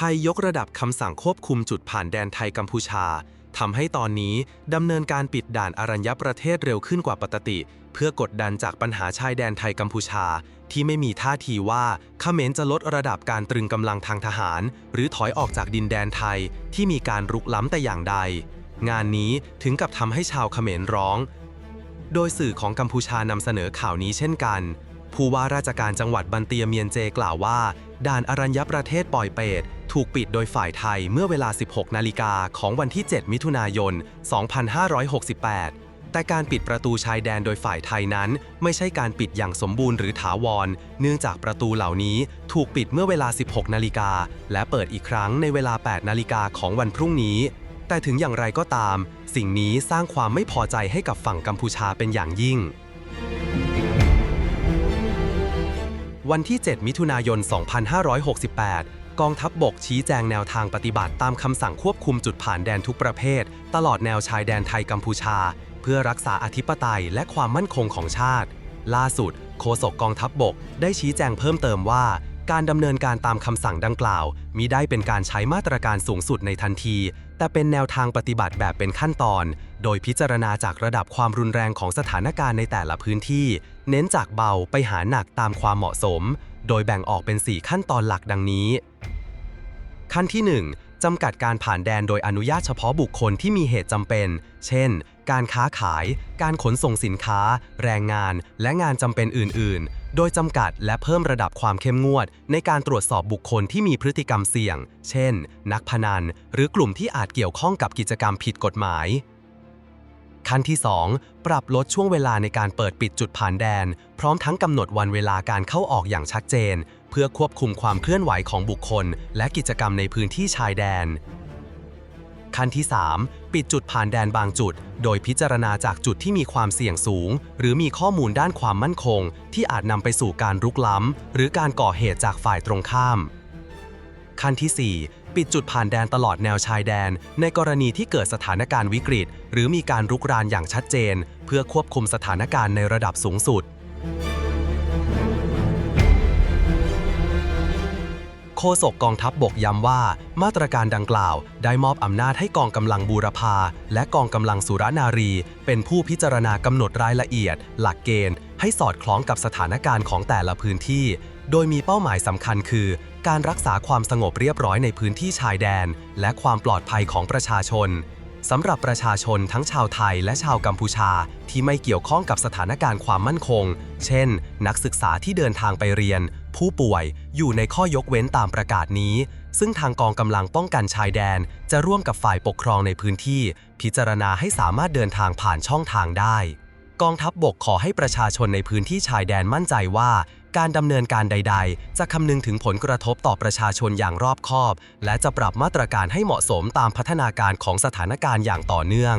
ไทยยกระดับคำสั่งควบคุมจุดผ่านแดนไทยกัมพูชาทำให้ตอนนี้ดำเนินการปิดด่านอรัญญประเทศเร็วขึ้นกว่าปกติ เพื่อกดดันจากปัญหาชายแดนไทยกัมพูชา ที่ไม่มีท่าทีว่าเขมรจะลดระดับการตรึงกำลังทางทหาร หรือถอยออกจากดินแดนไทยที่มีการรุกล้ำแต่อย่างใด งานนี้ถึงกับทำให้ชาวเขมรร้อง โดยสื่อของกัมพูชานำเสนอข่าวนี้เช่นกันผู้ว่าราชการจังหวัดบันเตียเมียนเจกล่าวว่า ด่านอรัญญประเทศปอยเปต ถูกปิดโดยฝ่ายไทยเมื่อเวลา 16 นาฬิกาของวันที่ 7 มิถุนายน 2568 แต่การปิดประตูชายแดนโดยฝ่ายไทยนั้น ไม่ใช่การปิดอย่างสมบูรณ์หรือถาวร เนื่องจากประตูเหล่านี้ถูกปิดเมื่อเวลา 16 นาฬิกาและเปิดอีกครั้งในเวลา 8 นาฬิกาของวันพรุ่งนี้ แต่ถึงอย่างไรก็ตาม สิ่งนี้สร้างความไม่พอใจให้กับฝั่งกัมพูชาเป็นอย่างยิ่งวันที่ 7 มิถุนายน 2568 กองทัพบบกชี้แจงแนวทางปฏิบัติตามคำสั่งควบคุมจุดผ่านแดนทุกประเภท ตลอดแนวชายแดนไทยกัมพูชา เพื่อรักษาอธิปไตยและความมั่นคงของชาติ ล่าสุด โฆษกกองทัพบบก ได้ชี้แจงเพิ่มเติมว่า การดำเนินการตามคำสั่งดังกล่าวมิได้เป็นการใช้มาตรการสูงสุดในทันที แต่เป็นแนวทางปฏิบัติแบบเป็นขั้นตอน โดยพิจารณาจากระดับความรุนแรงของสถานการณ์ในแต่ละพื้นที่ เน้นจากเบาไปหาหนักตามความเหมาะสม โดยแบ่งออกเป็น 4 ขั้นตอนหลักดังนี้ ขั้นที่ 1จำกัดการผ่านแดนโดยอนุญาตเฉพาะบุคคลที่มีเหตุจำเป็น เช่น การค้าขาย การขนส่งสินค้า แรงงาน และงานจำเป็นอื่น ๆ โดยจำกัดและเพิ่มระดับความเข้มงวด ในการตรวจสอบบุคคลที่มีพฤติกรรมเสี่ยง เช่น นักพนัน หรือกลุ่มที่อาจเกี่ยวข้องกับกิจกรรมผิดกฎหมายขั้นที่ 2 ปรับลดช่วงเวลาในการเปิดปิดจุดผ่านแดน พร้อมทั้งกำหนดวันเวลาการเข้าออกอย่างชัดเจน เพื่อควบคุมความเคลื่อนไหวของบุคคล และกิจกรรมในพื้นที่ชายแดน ขั้นที่ 3 ปิดจุดผ่านแดนบางจุด โดยพิจารณาจากจุดที่มีความเสี่ยงสูง หรือมีข้อมูลด้านความมั่นคง ที่อาจนำไปสู่การรุกล้ำ หรือการก่อเหตุจากฝ่ายตรงข้าม ขั้นที่ 4 ปิดจุดผ่านแดนตลอดแนวชายแดน ในกรณีที่เกิดสถานการณ์วิกฤต หรือมีการรุกรานอย่างชัดเจน เพื่อควบคุมสถานการณ์ในระดับสูงสุด โฆษกกองทัพบบกย้ำว่า มาตรการดังกล่าว ได้มอบอำนาจให้กองกำลังบูรพา และกองกำลังสุรนารี เป็นผู้พิจารณากำหนดรายละเอียด หลักเกณฑ์ ให้สอดคล้องกับสถานการณ์ของแต่ละพื้นที่ โดยมีเป้าหมายสำคัญคือ การรักษาความสงบเรียบร้อยในพื้นที่ชายแดน และความปลอดภัยของประชาชน สำหรับประชาชนทั้งชาวไทยและชาวกัมพูชาที่ไม่เกี่ยวข้องกับสถานการณ์ความมั่นคง เช่น นักศึกษาที่เดินทางไปเรียน ผู้ป่วยอยู่ในข้อยกเว้นตามประกาศนี้ ซึ่งทางกองกำลังป้องกันชายแดน จะร่วมกับฝ่ายปกครองในพื้นที่ พิจารณาให้สามารถเดินทางผ่านช่องทางได้ กองทัพบบกขอให้ประชาชนในพื้นที่ชายแดนมั่นใจว่า การดำเนินการใด ๆ จะคำนึงถึงผลกระทบต่อประชาชนอย่างรอบคอบ และจะปรับมาตรการให้เหมาะสมตามพัฒนาการของสถานการณ์อย่างต่อเนื่อง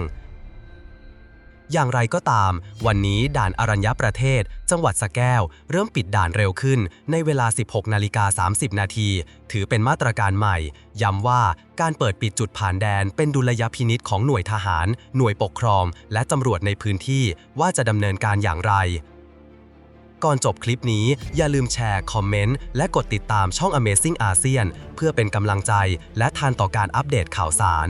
อย่างไรก็ตาม วันนี้ด่านอรัญญประเทศ จังหวัดสะแก้ว เริ่มปิดด่านเร็วขึ้น ในเวลา 16 นาฬิกา 30 นาที ถือเป็นมาตรการใหม่ ย้ำว่าการเปิดปิดจุดผ่านแดนเป็นดุลยพินิษของหน่วยทหาร หน่วยปกครอง และตำรวจในพื้นที่ว่าจะดำเนินการอย่างไร ก่อนจบคลิปนี้อย่าลืมแชร์ คอมเมนต์ และกดติดตามช่อง Amazing ASEAN เพื่อเป็นกำลังใจและทานต่อการอัปเดตข่าวสาร